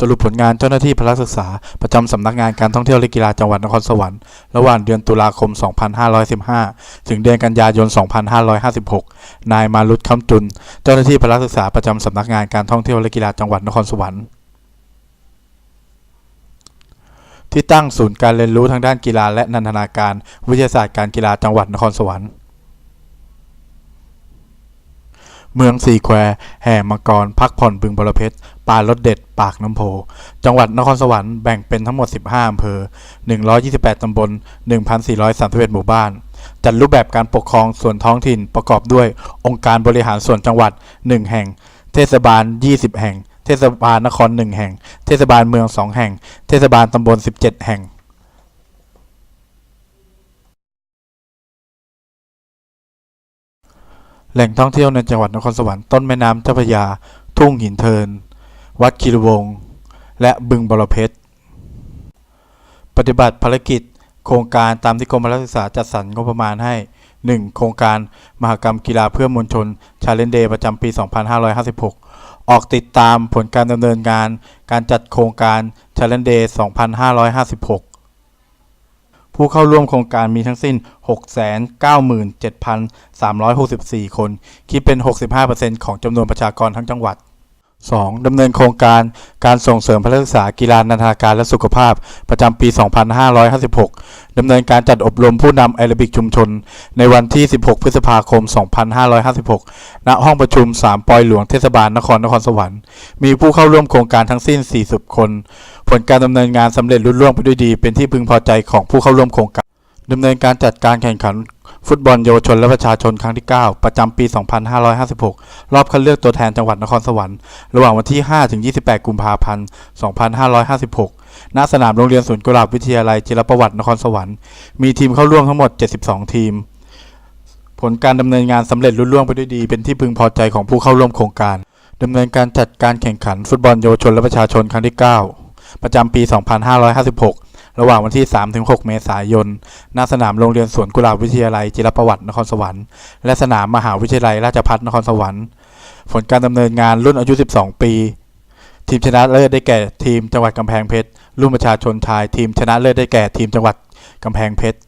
สรุปผลงานเจ้าหน้าที่พละศึกษา ประจำสำนักงานการท่องเที่ยวและกีฬาจังหวัดนครสวรรค์ระหว่างเดือนตุลาคม 2515 ถึงเดือนกันยายน 2556 นายมารุตคำจุน เจ้าหน้าที่พละศึกษาประจำสำนักงานการท่องเที่ยวและกีฬาจังหวัดนครสวรรค์ที่ตั้งศูนย์การเรียนรู้ทางด้านกีฬาและนันทนาการ วิทยาศาสตร์การกีฬาจังหวัดนครสวรรค์ เมืองสี่แควแห่มังกร พักผ่อนบึงบรเพชรปลารสเด็ด ปากน้ำโพ จังหวัดนครสวรรค์แบ่งเป็นทั้งหมด 15อำเภอ 128 ตำบล 1,431 หมู่บ้าน จัดรูปแบบการปกครองส่วนท้องถิ่นประกอบด้วยองค์การบริหารส่วนจังหวัด 1 แห่ง เทศบาล 20 แห่ง เทศบาลนคร 1 แห่ง เทศบาลเมือง 2 แห่ง เทศบาลตำบล 17 แห่ง แหล่งท่องเที่ยวในจังหวัดนครสวรรค์ต้นแม่น้ำเจ้าพระยา ทุ่งหินเทิน วัดคีรวงศ์และบึงบรเพชร ปฏิบัติภารกิจ โครงการตามที่กรมพละศึกษาจัดสรรงบประมาณให้ 1. โครงการมหกรรมกีฬาเพื่อมวลชนชาเลนเดย์ประจำปี 2556 ออกติดตามผลการดำเนินงาน การจัดโครงการชาเลนเดย์2556 ผู้เข้าร่วมโครงการมีทั้งสิ้น 697,364 คน คิดเป็น 65%ของจำนวนประชากรทั้งจังหวัด 2. ดำเนินโครงการการส่งเสริมพละศึกษากีฬานันทาการและสุขภาพประจำปี 2556 ดำเนินการจัดอบรมผู้นำแอโรบิกชุมชน ในวันที่ 16 พฤษภาคม 2556 ณ ห้องประชุม 3 ปอยหลวงเทศบาลนครนครสวรรค์ มีผู้เข้าร่วมโครงการทั้งสิ้น 40 คน ลการดำเนินงานสำเร็จรุ่ล่วงไปด้วยดี เป็นที่พึงพอใจของผู้เข้าร่วมโครงการดำเนินการจัดการแข่งขัน ฟุตบอลเยาวชนและประชาชนครั้งที่ 9 ประจำปี 2556 รอบคัดเลือกตัวแทนจังหวัดนครสวรรค์ ระหว่างวันที่5ถึง28 กุมภาพันธ์ 2556 ณ สนามโรงเรียนศูนย์กุหลาบวิทยาลัยจิรประวัตินครสวรรค์ มีทีมเข้าร่วมทั้งหมด 72 ทีม ผลการดำเนินงานสำเร็จรุ่ล่วงไปด้วยดี เป็นที่พึงพอใจของผู้เข้าร่วมโครงการดำเนินการจัดการแข่งขันฟุตบอลเยาวชนและประชาชนครั้งที่ 9 ประจำปี 2556 ระหว่างวันที่ 3-6 เมษายน ณ สนามโรงเรียนสวนกุหลาบวิทยาลัยจิรประวัตินครสวรรค์ และสนามมหาวิทยาลัยราชภัฏนครสวรรค์ ผลการดำเนินงานรุ่นอายุ 12 ปี ทีมชนะเลิศได้แก่ทีมจังหวัดกำแพงเพชร รุ่นประชาชนชายทีมชนะเลิศได้แก่ทีมจังหวัดกำแพงเพชร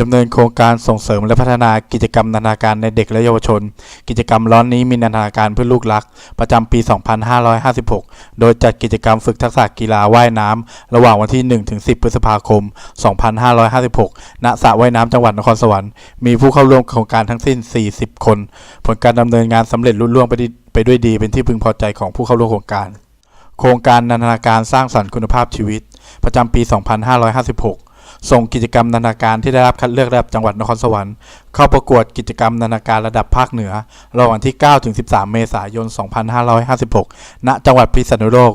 ดำเนินโครงการส่งเสริมและพัฒนากิจกรรมนันทนาการในเด็กและเยาวชน กิจกรรมร้อนนี้มีนันทนาการเพื่อลูกรัก ประจำปี 2556 โดยจัดกิจกรรมฝึกทักษะกีฬาว่ายน้ำ ระหว่างวันที่ 1-10 พฤษภาคม 2556 ณ สระว่ายน้ำจังหวัดนครสวรรค์ มีผู้เข้าร่วมโครงการทั้งสิ้น 40 คน ผลการดำเนินงานสำเร็จรุ่ล่วงไปดีไปด้วยดี เป็นที่พึงพอใจของผู้เข้าร่วมโครงการ โครงการนันทนาการสร้างสรรค์คุณภาพชีวิต ประจำปี 2556 ส่งกิจกรรมนันาการที่ได้รับคัดเลือกระดับจังหวัดนครสวรรค์เข้าประกวดกิจกรรมนันาการระดับภาคเหนือ ระหว่างที่9ถึง13 เมษายน 2556 ณ จังหวัดพิษณุโลก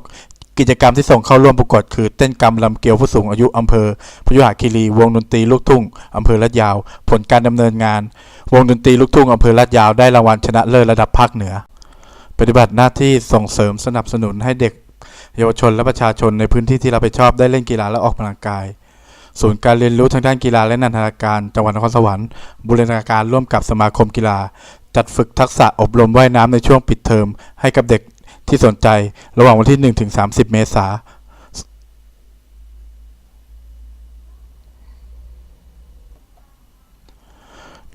กิจกรรมที่ส่งเข้าร่วมประกวดคือเต้นกรรมลำเกียวผู้สูงอายุอำเภอพยุหคีรี วงดนตรีลูกทุ่งอำเภอลาดยาว ผลการดำเนินงาน วงดนตรีลูกทุ่งอำเภอลาดยาวได้รางวัลชนะเลิศระดับภาคเหนือ ปฏิบัติหน้าที่ส่งเสริมสนับสนุนให้เด็กเยาวชนและประชาชนในพื้นที่ที่เราไปชอบได้เล่นกีฬาและออกกำลังกาย ศูนย์การเรียนรู้ทางด้านกีฬาและนันทนาการจังหวัดนครสวรรค์บูรณาการร่วมกับสมาคมกีฬา จัดฝึกทักษะอบรมว่ายน้ำในช่วงปิดเทอม ให้กับเด็กที่สนใจระหว่างวันที่ 1 ถึง 30 เมษา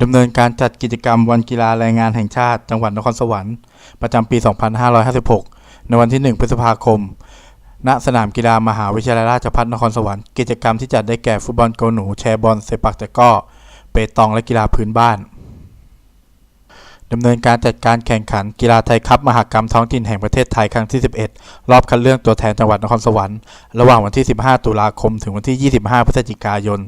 ดำเนินการจัดกิจกรรมวันกีฬาแรงงานแห่งชาติ จังหวัดนครสวรรค์ประจำปี 2556 ในวันที่ 1 พฤษภาคม ณสนามกีฬามหาวิทยาลัยราชภัฏนครสวรรค์กิจกรรมที่จัดได้แก่ฟุตบอลโกหนู แชร์บอลเซปักตะก้อ เปตองและกีฬาพื้นบ้านดำเนินการจัดการแข่งขันกีฬาไทยคัพมหกรรมท้องถิ่นแห่งประเทศไทยครั้งที่ 11 รอบคัดเลือกตัวแทนจังหวัดนครสวรรค์ระหว่างวันที่ 15 ตุลาคม ถึงวันที่ 25 พฤศจิกายน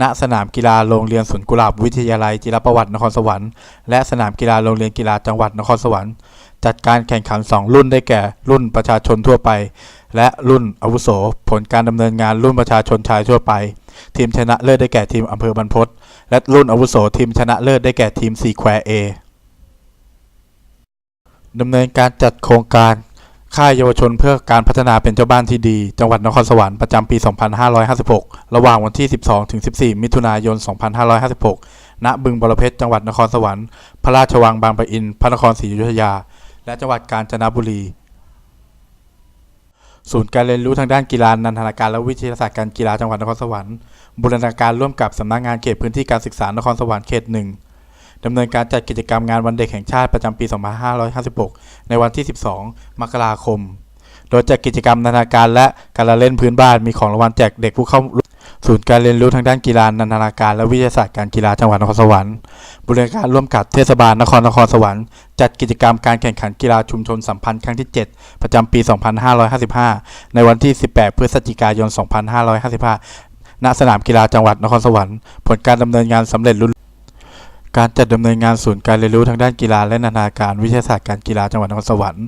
ณ สนามกีฬาโรงเรียนสวนกุหลาบวิทยาลัยจิรประวัตินครสวรรค์ และสนามกีฬาโรงเรียนกีฬาจังหวัดนครสวรรค์ จัดการแข่งขัน 2 รุ่นได้แก่ รุ่นประชาชนทั่วไป และรุ่นอาวุโส ผลการดำเนินงานรุ่นประชาชนชายทั่วไป ทีมชนะเลิศได้แก่ทีมอำเภอบรรพตและรุ่นอาวุโสทีมชนะเลิศได้แก่ทีมซีแควเอดำเนินการจัดโครงการค่ายเยาวชนเพื่อการพัฒนาเป็นเจ้าบ้านที่ดี จังหวัดนครสวรรค์ประจำปี 2556 ระหว่างวันที่ 12 ถึง 14 มิถุนายน 2556ณณบึงบรเพชร จังหวัดนครสวรรค์ พระราชวังบางปะอิน พระนครศรีอยุธยา และจังหวัดกาญจนบุรี ศูนย์การเรียนรู้ทางด้านกีฬานันทนาการและวิทยาศาสตร์การกีฬาจังหวัดนครสวรรค์บูรณาการร่วมกับสำนักงานเขตพื้นที่การศึกษานครสวรรค์เขตหนึ่งดำเนินการจัดกิจกรรมงานวันเด็กแห่งชาติประจำปี 2556 ในวันที่ 12 มกราคม โดยจัดกิจกรรมนันทนาการและการละเล่นพื้นบ้านมีของรางวัลแจกเด็กผู้เข้าร่วม ศูนย์การเรียนรู้ทางด้านกีฬานันทนาการและวิทยาศาสตร์การกีฬาจังหวัดนครสวรรค์บรณาการร่วมกับเทศบาลนครนครสวรรค์จัดกิจกรรมการแข่งขันกีฬาชุมชนสัมพันธ์ครั้งที่ 7 ประจำปี 2555 ในวันที่ 18 พฤศจิกายน 2555 ณ สนามกีฬาจังหวัดนครสวรรค์ผลการดำเนินงานสำเร็จรุ่นการจัดดำเนินงานศูนย์การเรียนรู้ทางด้านกีฬาและนานาการวิทยาศาสตร์การกีฬาจังหวัดนครสวรรค์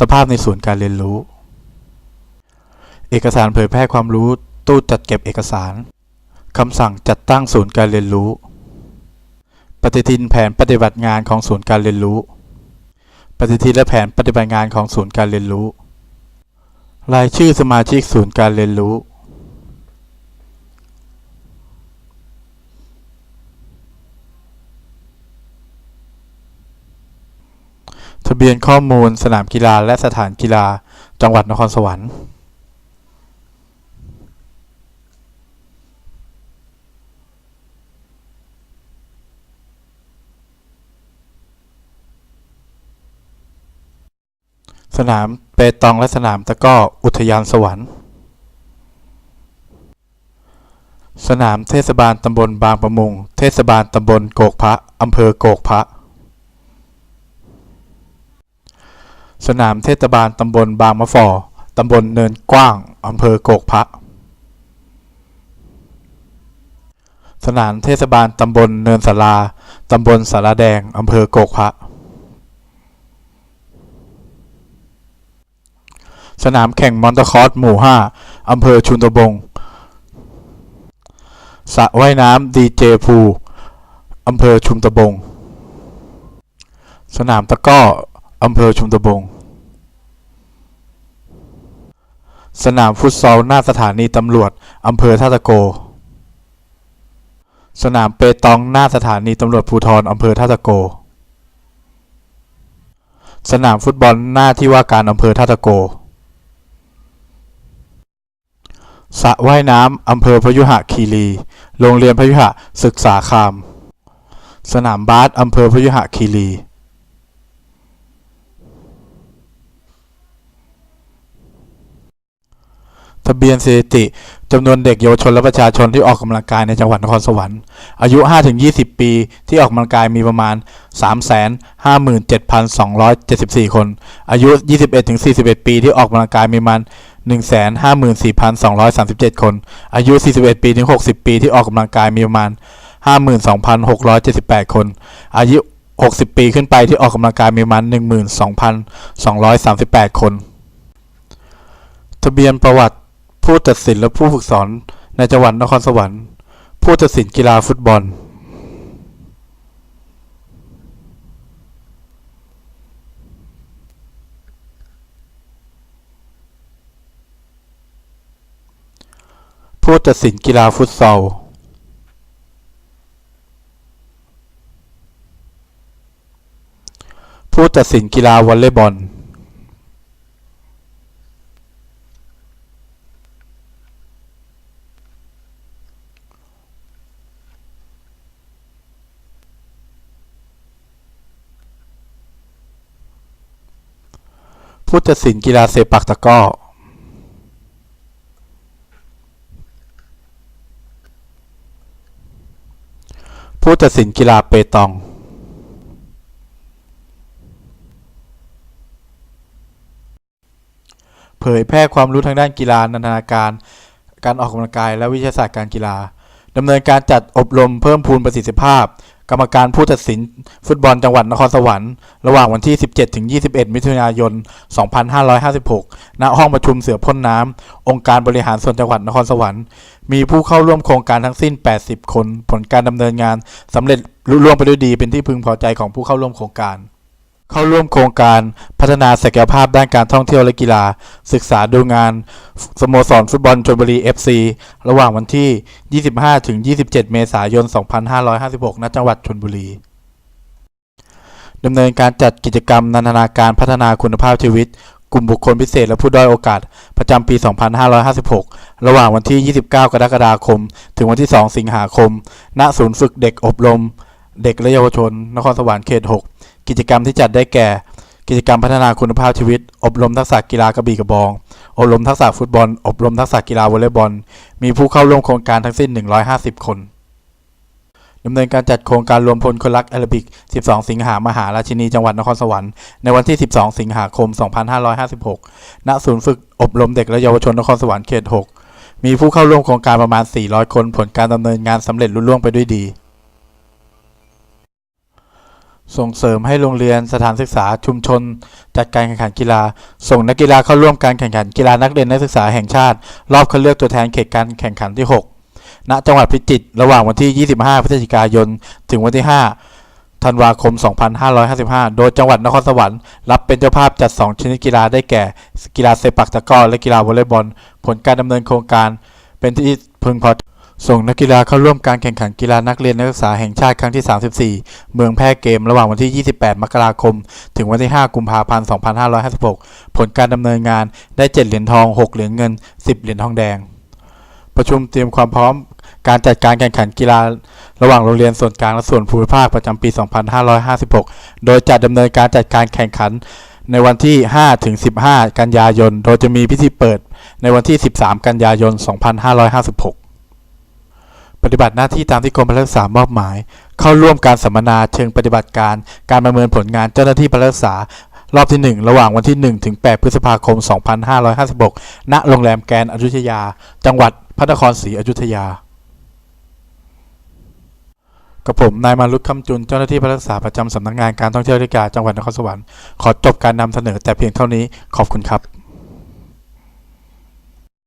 สภาพในศูนย์การเรียนรู้ เอกสารเผยแพร่ความรู้ ตู้จัดเก็บเอกสาร คำสั่งจัดตั้งศูนย์การเรียนรู้ ปฏิทินแผนปฏิบัติงานของศูนย์การเรียนรู้ ปฏิทินและแผนปฏิบัติงานของศูนย์การเรียนรู้ รายชื่อสมาชิกศูนย์การเรียนรู้ ทะเบียนข้อมูลสนามกีฬาและสถานกีฬาจังหวัดนครสวรรค์ สนามเปตองและสนามตะก้ออุทยานสวรรค์ สนามเทศบาลตำบลบางประมุง เทศบาลตำบลโกกพระอำเภอโกกพระ สนามเทศบาลตำบลบางมะฟอตำบลเนินกว้างอำเภอโกกพระ สนามเทศบาลตำบลเนินสาราตำบลสาราแดงอำเภอโกกพระ สนามแข่งมอนต์คอร์สหมู่ 5 อำเภอชุนตะบงสระว่ายน้ำดีเจพูอำเภอชุมตะบง สนามตะก้ออำเภอชุมตะบง สนามฟุตซอลหน้าสถานีตำรวจอำเภอท่าตะโก สนามเปตองหน้าสถานีตำรวจภูธรอำเภอท่าตะโก สนามฟุตบอลหน้าที่ว่าการอำเภอท่าตะโก สระว่ายน้ำอำเภอพยุหคีรี โรงเรียนพยุหศึกษาคาม สนามบาสอำเภอพยุหคีรี ทะเบียนสถิติจำนวนเด็กเยาวชนและประชาชนที่ออกกำลังกายในจังหวัดนครสวรรค์ อายุ 5-20 ปีที่ออกกำลังกายมีประมาณ 357,274 คน อายุ 21-41 ปีที่ออกกำลังกายมีประมาณ 154,237 คน อายุ 41 ปีถึง 60 ปีที่ออกกำลังกายมีประมาณ 52,678 คน อายุ 60 ปีขึ้นไปที่ออกกำลังกายมีประมาณ 12,238 คน ทะเบียนประวัติ ผู้ตัดสินและผู้ฝึกสอนในจังหวัดนครสวรรค์ ผู้ตัดสินกีฬาฟุตบอล ผู้ตัดสินกีฬาฟุตซอลผู้ตัดสินกีฬาวอลเลย์บอล ผู้ตัดสินกีฬาเซปักตะก้อผู้ตัดสินกีฬาเปตอง เผยแพร่ความรู้ทางด้านกีฬานันทนาการ การออกกำลังกายและวิทยาศาสตร์การกีฬาดำเนินการจัดอบรมเพิ่มพูนประสิทธิภาพ กรรมการผู้ตัดสินฟุตบอลจังหวัดนครสวรรค์ระหว่างวันที่ 17 ถึง 21 มิถุนายน 2556 ณ ห้องประชุมเสือพ่นน้ำ องค์การบริหารส่วนจังหวัดนครสวรรค์ มีผู้เข้าร่วมโครงการทั้งสิ้น 80 คน ผลการดำเนินงานสำเร็จลุล่วงไปด้วยดี เป็นที่พึงพอใจของผู้เข้าร่วมโครงการ เข้าร่วมโครงการพัฒนาศักยภาพด้านการท่องเที่ยวและกีฬา ศึกษาดูงาน สโมสรฟุตบอลชลบุรี FC ระหว่างวันที่ 25 ถึง 27 เมษายน 2556 ณ จังหวัดชลบุรีดำเนินการจัดกิจกรรมนันทนาการพัฒนาคุณภาพชีวิต กลุ่มบุคคลพิเศษและผู้ด้อยโอกาส ประจำปี 2556 ระหว่างวันที่ 29 กรกฎาคม ถึงวันที่ 2 สิงหาคม ณ ศูนย์ฝึกเด็กอบรม เด็กและเยาวชน นครสวรรค์เขต 6 กิจกรรมที่จัดได้แก่ กิจกรรมพัฒนาคุณภาพชีวิต อบรมทักษะกีฬากระบี่กระบอง อบรมทักษะฟุตบอล อบรมทักษะกีฬาวอลเลย์บอล มีผู้เข้าร่วมโครงการทั้งสิ้น 150 คนดำเนินการจัดโครงการรวมพลคนรักแอโรบิก 12 สิงหามหาราชินีจังหวัดนครสวรรค์ ในวันที่ 12 สิงหาคม 2556 ณ ศูนย์ฝึกอบรมเด็กและเยาวชนนครสวรรค์เขต 6 มีผู้เข้าร่วมโครงการประมาณ 400 คน ผลการดำเนินงานสำเร็จลุล่วงไปด้วยดี ส่งเสริมให้โรงเรียนสถานศึกษาชุมชน จัดการแข่งขันกีฬา ส่งนักกีฬาเข้าร่วมการแข่งขันกีฬานักเรียนนักศึกษาแห่งชาติ รอบคัดเลือกตัวแทนเขตการแข่งขันที่ 6 ณ จังหวัดพิจิตรระหว่างวันที่ 25 พฤศจิกายน ถึงวันที่ 5 ธันวาคม 2555 โดยจังหวัดนครสวรรค์รับเป็นเจ้าภาพจัด 2 ชนิดกีฬาได้แก่ กีฬาเซปักตะกร้อและกีฬาวอลเลย์บอล ผลการดำเนินโครงการเป็นที่พึงพอใจ ส่งนักกีฬาเข้าร่วมการแข่งขันกีฬานักเรียนนักศึกษาแห่งชาติครั้งที่ 34 เมืองแพร่เกมระหว่างวันที่ 28 มกราคม ถึงวันที่ 5 กุมภาพันธ์ 2556 ผลการดำเนินงานได้ 7 เหรียญทอง 6 เหรียญเงิน 10 เหรียญทองแดง ประชุมเตรียมความพร้อมการจัดการแข่งขันกีฬาระหว่างโรงเรียนส่วนกลางและส่วนภูมิภาคประจำปี 2556 โดยจะดำเนินการจัดการแข่งขันในวันที่ 5 ถึง 15 กันยายน โดยจะมีพิธีเปิดในวันที่ 13 กันยายน 2556 ปฏิบัติหน้าที่ตามที่กรมพลักษา มอบหมาย เข้าร่วมการสัมมนาเชิงปฏิบัติการ การประเมินผลงานเจ้าหน้าที่พลักษารอบที่ 1 ระหว่างวันที่ 1 ถึง 8 พฤษภาคม 2556 ณ โรงแรมแกรน์อยุธยา จังหวัดพระนครศรีอยุธยา กับผมนายมารุตคำจุน เจ้าหน้าที่พลักษาประจำสำนักงานการท่องเที่ยวและกีฬาจังหวัดนครสวรรค์ ขอจบการนำเสนอแต่เพียงเท่านี้ ขอบคุณครับ